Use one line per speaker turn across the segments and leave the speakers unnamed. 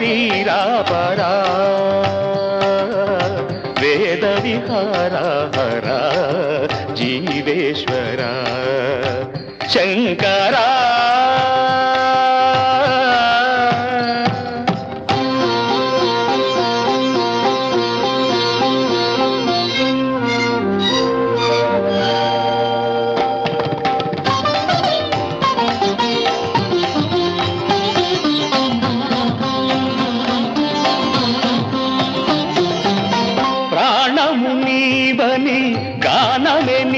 నాద శరీరా పరా వేద విహారా జీవేశ్వరా. శంకరా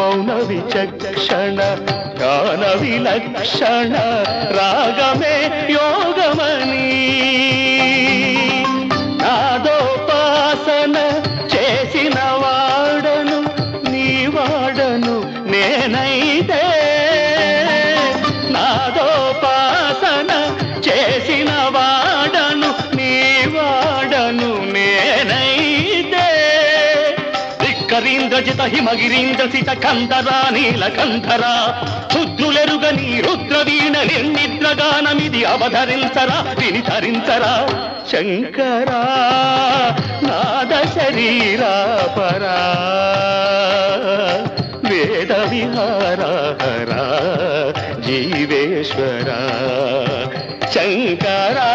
మౌన విచక్షణ జ్ఞాన విలక్షణ రాగమే యోగమని నాదోపాసన చేసిన వాడను నీ వాడను నేనైతే। నాదోపాసన చేసిన వాడను నీ వాడను నేనైతే। ధిక్కరీంద్రజిత హిమగిరీంద్ర సిత కందరా నీలకంధరా రుద్రులెరుగ నీ రుద్రవీణ నిర్నిద్రగానమిది అవధరించరా విని ధరించరా శంకరా నాద శరీరా పరా. వేద విహారా జీవేశ్వరా. శంకరా.